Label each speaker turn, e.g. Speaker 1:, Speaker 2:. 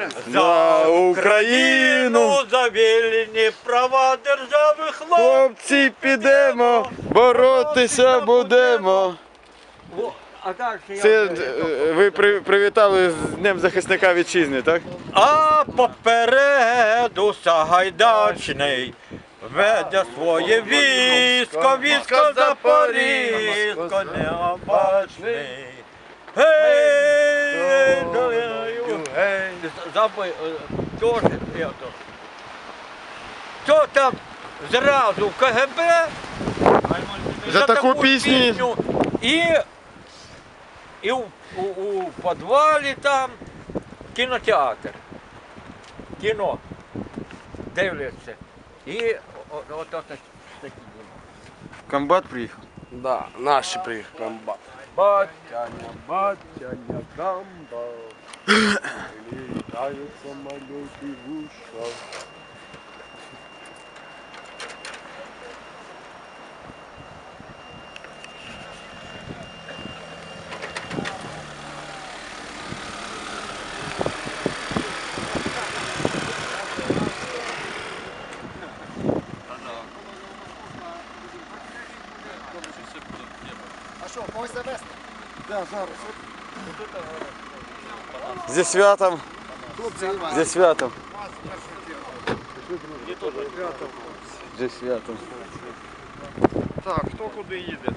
Speaker 1: Наше?
Speaker 2: За Україну,
Speaker 3: за вільні права держави хлопці.
Speaker 2: підемо, боротися будемо.
Speaker 3: А далі
Speaker 2: Це е, ви при- привітали з Днем захисника вітчизни, так?
Speaker 3: А попереду Сагайдачний веде своє військо, військо Запорізько необачний. Гей, гей, забий, теж я то. Що там зразу в КГБ
Speaker 2: За таку пісню.
Speaker 3: і, і у, у, у підвалі там кінотеатр. Кіно. Дивляться. І о- о- от от такі діла.
Speaker 2: Комбат приїхав.
Speaker 1: Да, наші приїхали. Комбат.
Speaker 3: Батяня,
Speaker 1: Батяня гамба. Літають самоліти в ушах.
Speaker 2: Зі святом. Зі святом. Зі святом.
Speaker 4: Так, хто куди їде?